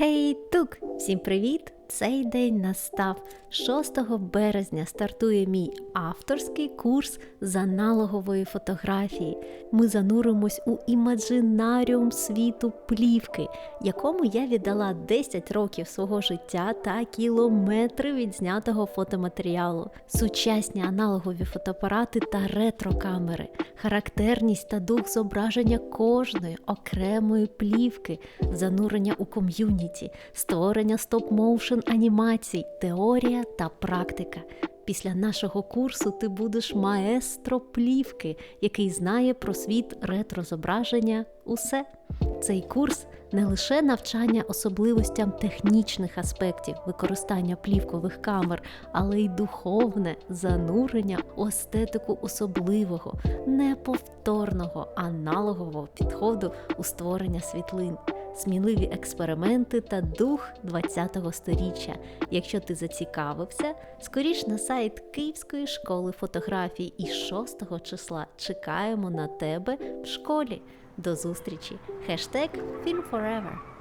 Гей, тук! Всім привіт! Цей день настав. 6 березня стартує мій авторський курс з аналогової фотографії. Ми зануримось у імаджинаріум світу плівки, якому я віддала 10 років свого життя та кілометри відзнятого фотоматеріалу, сучасні аналогові фотоапарати та ретро-камери, характерність та дух зображення кожної окремої плівки, занурення у ком'юніті, створення стоп-моушен анімацій, теорія та практика. Після нашого курсу ти будеш маестро плівки, який знає про світ ретрозображення усе. Цей курс не лише навчання особливостям технічних аспектів використання плівкових камер, але й духовне занурення у естетику особливого, неповторного аналогового підходу у створення світлин, сміливі експерименти та дух 20-го сторіччя. Якщо ти зацікавився, скоріш на сайт Київської школи фотографії і 6 числа чекаємо на тебе в школі. До зустрічі! Хештег FilmForever